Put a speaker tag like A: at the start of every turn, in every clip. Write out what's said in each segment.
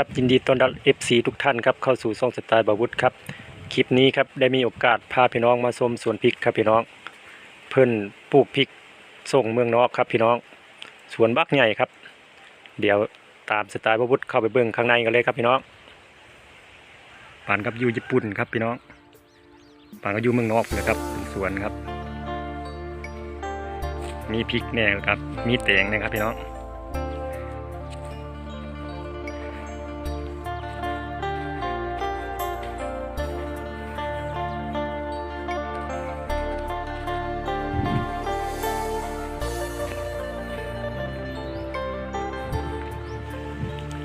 A: ครับยินดีต้อนรับ FC ทุกท่านครับเข้าสู่ช่องสไตล์บาวุฒครับคลิปนี้ครับได้มีโอกาสพาพี่น้องมาชมสวนพริกครับพี่น้อง เพิ่นปลูกพริกส่งเมืองนอกครับพี่น้อง สวนบักใหญ่ครับ เดี๋ยวตามสไตล์บาวุฒเข้าไปเบิ่งข้างในกันเลยครับพี่น้องป่านกับอยู่ญี่ปุ่นครับพี่น้องป่านก็อยู่เมืองนอกเลยครับเป็นสวนครับ มีพริกแน่ครับมีแตงนะครับพี่น้อง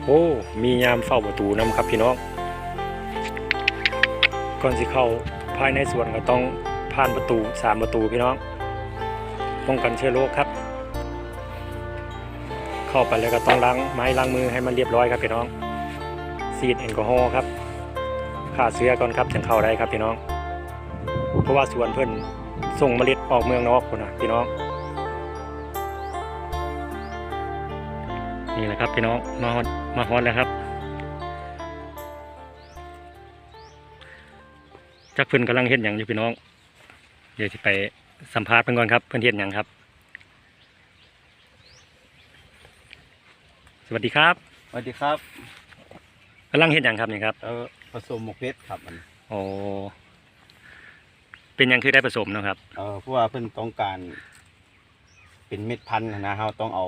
A: โอ้ มียามเฝ้าประตูนำครับพี่น้องก่อนสิเข้าภายในสวนก็ต้องผ่านประตูสามประตูพี่น้อง ป้องกันเชื้อโรคครับ เข้าไปแล้วก็ต้องล้างไม้ล้างมือให้มันเรียบร้อยครับพี่น้องซีดแอลกอฮอล์ครับฆ่าเชื้อก่อนครับถึงเข้าได้ครับพี่น้อง เพราะว่าสวนเพิ่อนส่งเมล็ดออกเมืองนอกคนนะพี่น้อง นี่แหละครับพี่น้องมาฮอดมาฮอดแล้วครับจักเพิ่นกำลังเฮ็ดหยังอยู่พี่น้อง เดี๋ยวสิไปสัมภาษณ์เพิ่นก่อนครับ เพิ่นเฮ็ดหยังครับ สวัสดีครับ
B: สวัสดีครับ
A: กำลังเฮ็ดหยังครับนี่ครับ
B: เออผสมหมกเพชรครับมัน
A: โอ้เป็นหยังคือได้ผสมเนาะครับ
B: เออเพราะว่าเพิ่นต้องการ เป็นเม็ดพันธุ์นะเราต้องเอา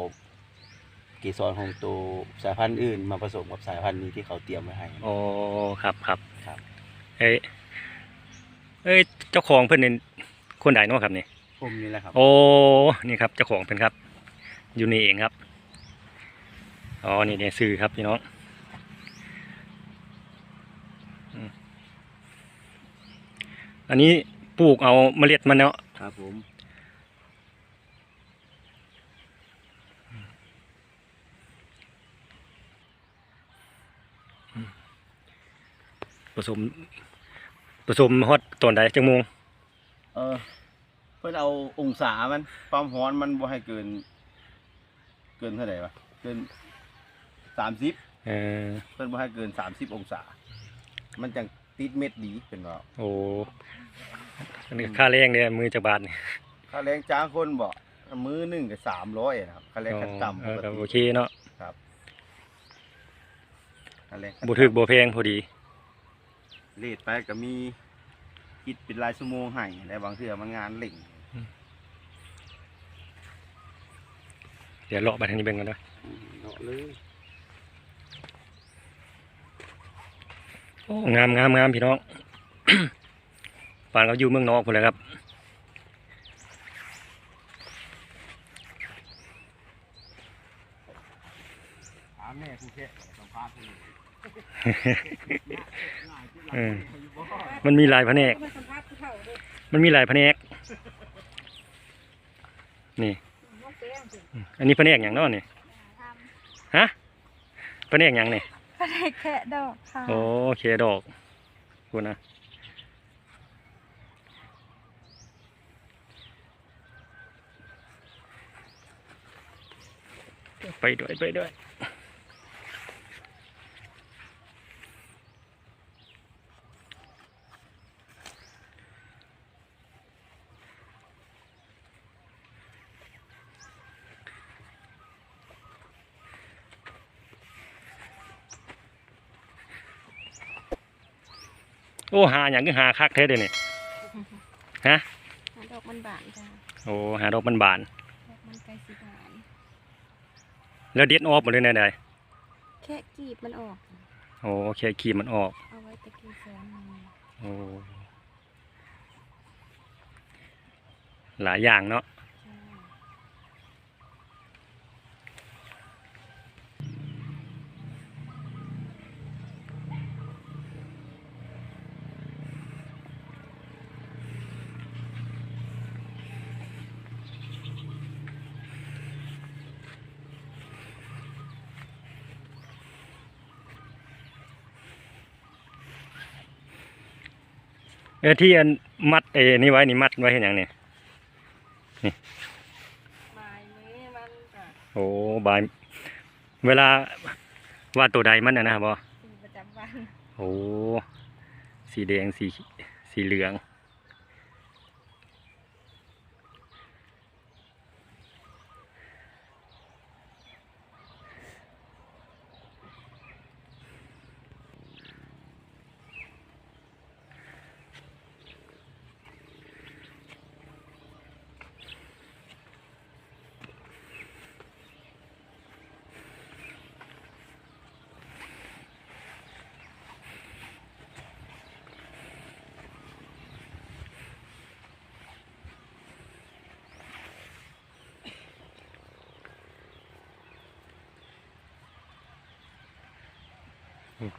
B: เกสรของตัวสายพันธุ์อื่น มาผสมกับสายพันธุ์นี้ที่เขาเตรียมไว้ให้
A: โอ้ครับครับ
B: ครับ
A: เอ้ยเอ้ยเจ้าของเพิ่นเป็นคนใดเนาะครับนี่
B: ผมนี่แหละครับ
A: โอ้นี่ครับเจ้าของเป็นครับ อยู่นี่เองครับอ๋อนี่เนี่ยซื้อครับพี่น้องอืมอันนี้ปลูกเอาเมล็ดมันเนาะ
B: ครับผม
A: ผสมผสมฮอตตอนใดจังโมง
B: เออ เพิ่นเอาองศามันความร้อนมันบ่ให้เกิน เกินเท่าไหร่วะเกินสามสิบ
A: เออ
B: เพิ่นบ่ให้เกินสามสิบองศา มันจังติดเม็ดดีเป็นว่า
A: โอ้อันนี้ค่าแรงเนี่ยมือจะบาทนี่
B: ค่าแรงจ้างคนบ่มื้อหนึงก็สามร้อยนะครับค่าแรงขั้นต่ำ
A: เอ
B: ป
A: อกก็
B: ติ
A: โอเคเนาะ
B: ค่าแรงขั้น
A: บ่ถึก
B: ต่ำ
A: บ่แพงพอดี
B: เลทไปก็มีคิดเป็นรายชั่วโมงให้และบางเทื่อมันงานเล่ง
A: เดี๋ยวเลาะไปทางนี้เบิ่งกันเนาะ
B: เนาะเลย
A: โอ้งามงามงามพี่น้องปานเขาอยู่เมืองนอกพุ่นแหละครับ
B: ถามแม่ผู้แค่สัมภาษณ์ผู้
A: เออมันมีหลายแผนก
C: มาสัมภาษณ์ผู้เฒ่าด้วย
A: มันมีหลายแผนก นี่
C: น้องเป้งสิ
A: อันนี้แผนกอย่างเนาะนี่
C: ท
A: ฮะแผนกอย่างนี่ำ
C: ก็ได้แค่ดอกค่ะ
A: โอ้เคดอกคุณนะไปด้วยไปด้วย โอ้หาอย่างก็หาคักแท้เดี๋ยวนี้ฮะ
C: ดอกมันบานจ้ะ
A: โอ้หาดอกมันบาน
C: ดอกมันไกลสิบาน
A: แล้วเด็ดออกหมดเลยเนี่ยใด
C: แค่กีบมันออก
A: โอ้แค่ขีมมันออก
C: เอาไว้ตะกี้แซมมัน
A: โอ้หลายอย่างเนาะ
C: ใช่
A: เออที่อันมัดเอนี่ไว้นี่มัดไว้เห็นอย่างนี้
C: ไม้นี้มันก็
A: โอ้บาย เวลาว่าตัวใดมันนะนะครับบ่
C: สีประจำวัน
A: โอ้สีแดงสีสีเหลือง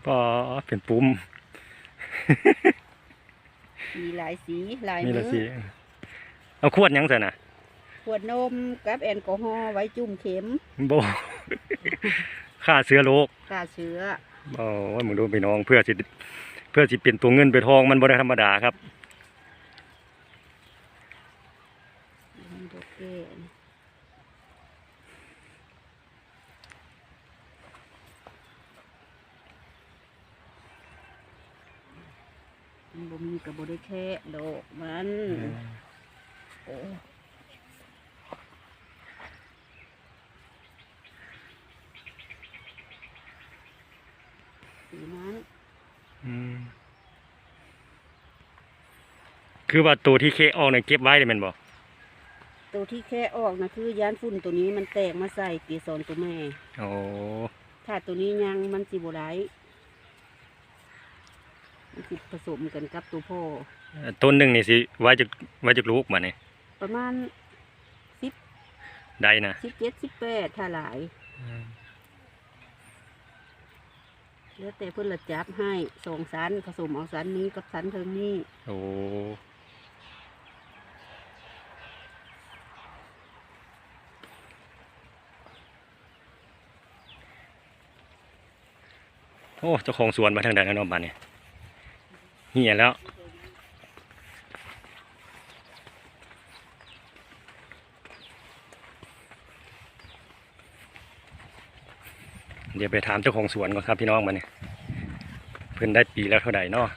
A: ก็เป็นปุ่ม
D: มีหลายสีหลาย
A: นี่
D: มื
A: ละ
D: อ
A: สิเอาขวดหยังซะนะ
D: ขวดนมกับแอลกอฮอล์ไว้จุ่มเข็ม
A: บ่ฆ่าเชื้อโรค
D: ฆ่าเชื้อ
A: โอ้ยมึงดูพี่น้องเพื่อสิเพื่อสิเป็นตัวเงินเป็นทองมันบ่ได้ธรรมดาครับ
D: มันโอเค มันบ่มีกับบ่ได้แค่ดอกมันโอ้สีนั้น
A: อืมคือว่าตัวที่เคออกเนี่ยเก็บไว้เลยแมันบ่
D: ตัวที่แค่ออกนะคือยานฝุ่นตัวนี้มันแตกมาใส่เกสรตัวแม่
A: โอ้
D: ถ้าตัวนี้ยังมันสิบได้ มันสิผสมกันกับตัวพ่อ
A: ต้นหนึ่งนี่สิไว้จากไว้จากลูกมาเนี่ย
D: ประมาณสิบ
A: ได้นะ
D: สิบเจ็ดสิบแปดถ้าหลาย แล้วแต่เพื่อนละจับให้สองสันผสมเอาสันนี้กับสันเทิงนี้
A: โอ้โอ้เจ้าของสวนมาทางใดแล้วเนาะบ้านนี้เหี่ยแล้ว เดี๋ยวไปถามเจ้าของสวนก่อนครับพี่น้องมาเนี่ยเพิ่นได้ปีแล้วเท่าไหร่เนาะ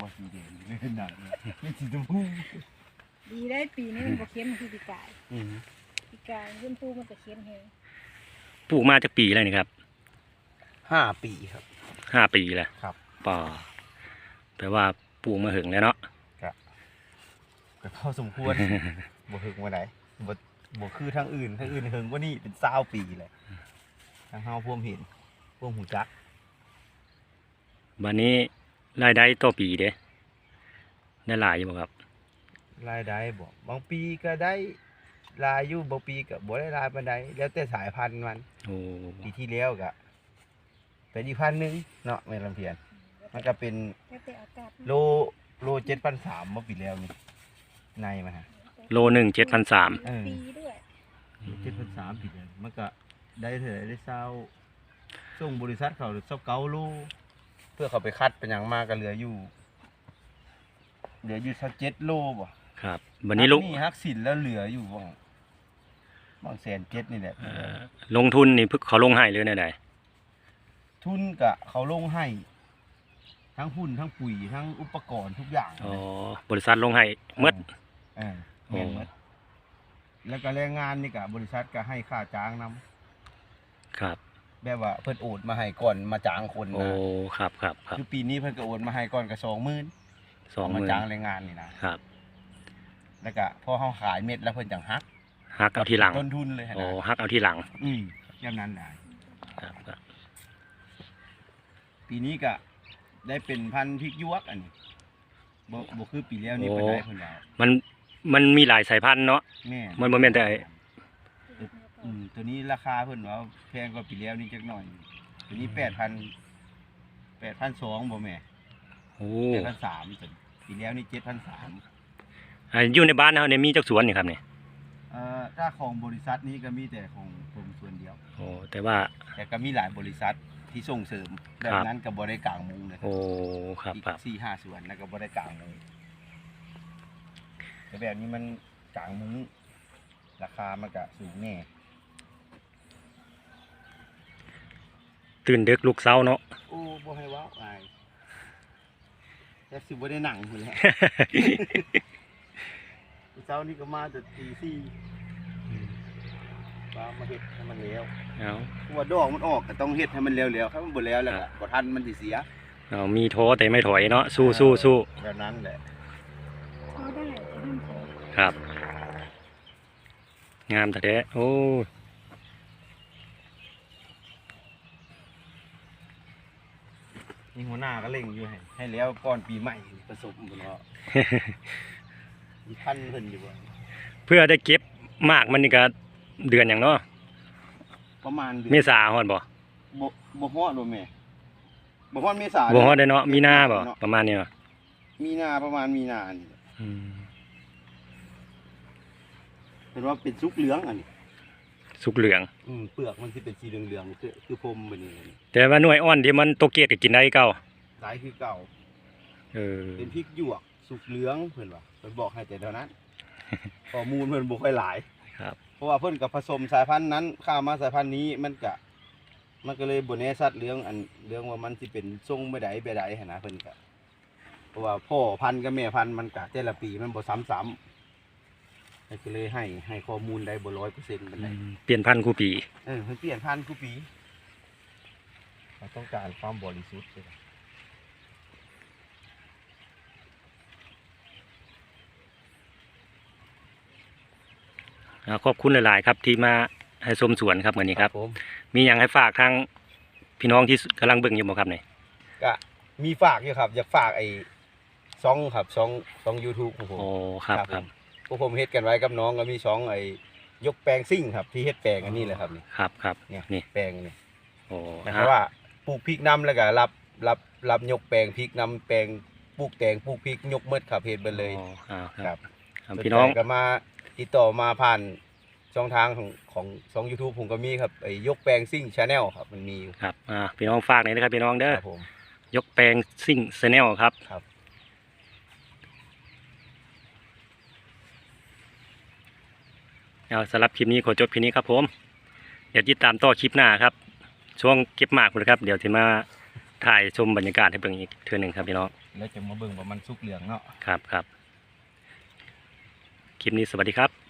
B: บ่สีแดงเลยขนาดนี้ไม่สีชมพู
C: ดีได้ปีนี้มันบ่เค็มคือปีกาย
B: อืม
C: ปีกาย ขึ้นปูมันจะเค็มแฮง
A: ปลูกมาจากปีแล้วนี่ครับ
B: ห้าปีครับ
A: ห้าปีแล้ว
B: ครับ
A: ป่อแปลว่าปลูกมาหึงแล้วเนาะ
B: ก็เข้าสมควร บ่หึงว่าไหนบ่บ่คือทางอื่นทางอื่นหึงกว่านี่เป็นเศร้าปีเลยทางเฮาพวมเห็นพวมหูจัก
A: วันนี้รายได้ต่อปีเด้ได้หลายอยู่บ่ครับ
B: รายได้บ่บางปีก็ได้ รายอยู่บางปีก็บ่ได้รายปานใดแล้วแต่สายพันธุ์มัน
A: โอ้
B: ปีที่แล้วก็เป็นอีกพันหนึงเนาะแม่ลำเพียน มันก็เป็น
C: แล้วแต่อากาศ
B: โลโล7,300เมื่อปีแล้วนี่ในมาฮะ
A: โลหนึ่งเจ็ดพันสาม
B: เออ
C: ปีด้วย
B: 7,300ปีแล้วมันก็ได้เท่าไหร่ได้เศร้าส่งบริษัทเขาเศร้าเก้าโลเพื่อเขาไปคัดเป็นอย่างมากก็เหลืออยู่ เหลืออยู่สักเจ็ดโลบ่
A: ครับ วันนี้ลูก
B: นี่ฮักสินแล้วเหลืออยู่บ้าง บางแสนเจ็ดนี่แหละ
A: เอ่อลงทุนนี่เพิ่งเขาลงให้เลยนะได้
B: ทุนกะเขาลงให้ ทั้งหุ้นทั้งปุ๋ยทั้งอุปกรณ์ทุกอย่าง
A: อ๋อบริษัทลงให้หมด
B: เออแม่นหมดแล้วก็แรงงานนี่กะบริษัทก็ให้ค่าจ้างนํ
A: ครับ
B: แบบว่าเพิ่นโอนมาให้ก่อนมาจ้างคน
A: โอ้
B: นะครับ
A: ครับครับ
B: คือปีนี้เพิ่นก็โอนมาให้ก่อนก็สองหมื่น
A: สองห
B: มา
A: มื่น
B: จ้างแรงงานนี่นะครับ แล้วก็พอเฮาขายเม็ดแล้วเพิ่นจังฮัก
A: ฮักเอาทีหลัง
B: ต้นทุนเลย
A: โอ้
B: นะ
A: ฮักเอาทีหลัง
B: อืมแบบนั้นได้
A: ครับครับ
B: ปีนี้ก็ได้เป็นพันธุ์พริกหยวกอันนี้บ่บ่คือปีแล้วนี่เป็นได้เพิ่นว่า
A: มันมันมีหลายสายพันธุ์เนาะ
B: แม่
A: มันบ่แม่นแต่
B: อืมตัวนี้ราคาเพิ่นว่าแพงกว่าปีแล้วนี่จักหน่อย ตัวนี้แปดพันแปดพันสองบ่แม่
A: โอ้
B: แปดพันสามปีแล้วนี่เจ็ดพันสาม
A: อ่าอยู่ในบ้านเขาเนี่ยมีจักสวนนี่ครับเนี่ย
B: เอ่อถ้าของบริษัทนี้ก็มีแต่ของผมส่วนเดียว
A: โอ้แต่ว่า
B: แต่ก็มีหลายบริษัททที่ส่งเสริมแบบนั้นก็บ่ได้กลางมุงเลย
A: โอ้ครับ
B: อีก
A: ครับ
B: สี่ห้าส่วนแล้วก็บ่ได้กลางมุงแต่แบบนี้มันกลางมุงราคามันก็สูงแน่
A: ตื่นดึกลูกเช้าเนาะ
B: โอ้บ่ให้เว้าอายแต่สิบ่ได้หนังพุ่นแหละ เช้านี้ก็มาแต่ตีสี่มามาเฮ็ดให้มันแล้ว
A: เอา
B: เพราะว่าดอกมันออกก็ต้องเฮ็ดให้มันแล้วๆครับมันบ่แล้วแล้วก็บ่ทันมันสิเสีย
A: เอามีท้อแต่ไม่ถอยเนาะสู้สู้สู้
B: แบบนั้นแหละ
C: เขาได้แต่ห้ามเขา
A: ครับ งามแต่แท้โอ้
B: นี่หัวหน้าก็เร่งอยู่ให้ให้แล้วก่อนปีใหม่ผสมพุ่นเนาะมี พันเพิ่นอยู่บ่
A: เพื่อได้เก็บมากมันนี่ก็เดือนอย่างเนาะ
B: ประมาณดือน
A: เมษาฮอดบ่
B: บ่บ่ฮอดบ่แม่บ่ฮอดเมษา
A: บ่ฮอดได้เนาะมีนาบ่
B: เนาะ
A: ประมาณนี้เนาะ
B: มีนาประมาณมีนานี่
A: อืม
B: เป็นว่าเป็นสุกเหลืองอันนี้
A: สุกเหลือง
B: อืมเปลือกมันสิเป็นสีเหลืองๆคือคือพรมแบบนี้
A: แต่ว่าหน่วยอ่อนที่มันโตเกียดก็กินได้เก่า
B: หลายคือเก่า
A: เออ
B: เป็นพริกหยวกสุกเหลืองเพิ่นว่าเพิ่นบอกให้แต่เท่านั้น ข้อมูลเพิ่นบ่ค่อยหลาย
A: ครับ
B: เพราะว่าเพิ่นกับผสมสายพันธุ์นั้นข้ามมาสายพันธุ์นี้มันก็มันก็เลยบ่แน่ชัดเรื่องอันเรื่องว่ามันสิเป็นทรงไปใดไปใดหันนะเพิ่นก็เพราะว่าพ่อพันธุ์กับแม่พันธุ์มันก็แต่ละปีมันบ่ซ้ำๆก็เลยให้ให้ข้อมูลได้บ่100%ปานใด
A: เปลี่ยนพันธุ์กูปี
B: เออเพิ่นเปลี่ยนพันธุ์ทุกปีเราต้องการความบริสุทธิ์เลย
A: อ่า ขอบคุณหลาย ๆ ครับที่มาให้ชมสวนครับมื้อนี้ครับ
B: ผม
A: มีหยังให้ฝากทางพี่น้องที่กำลังเบิ่งอยู่บ่ครับนี่
B: ก็มีฝากอยู่ครับ อยากฝากไอ้ช่องครับช่องช่อง YouTube ของผม
A: โอ้ครับครับ
B: พวกผมเฮ็ดกันไว้กับน้องก็มีช่องไอ้ยกแปลงซิ่งครับ ที่เฮ็ดแปลงอันนี้แหละครับนี่
A: ครับครับ
B: เนี่ย
A: นี่
B: แปลงนี่
A: โอ้
B: หมายความว่าปลูกพริกน้ำแล้วก็รับรับรับยกแปลงพริกน้ำแปลงปลูกแตงปลูกพริกยกเมดครับเฮ็ดไปเลย
A: โอ้อ่าค
B: ค
A: รั
B: รั
A: บบครับพี่น้อง
B: สใจก็มา ติดต่อมาผ่านช่องทางของของช่อง YouTube ผมก็มีครับไอ้ยกแปลงซิ่งชาแนลครับมันมีอยู่
A: ครับอ่าพี่น้องฝากหน่อยนะครับพี่น้องเด้อ
B: ครับผม
A: ยกแปลงซิ่งแนลครับ
B: ครับ
A: เอาสำหรับคลิปนี้ขอจบคลิปนี้ครับผม เดี๋ยวติดตามต่อคลิปหน้าครับ ช่วงเก็บหมากเลยครับ เดี๋ยวจะมาถ่ายชมบรรยากาศให้เบิ่งอีกเทื่อหนึ่งครับพี่น้อง
B: แล้วจะมาเบิ่งว่ามันสุกเหลืองเนาะ
A: ครับครับ คลิปนี้สวัสดีครับ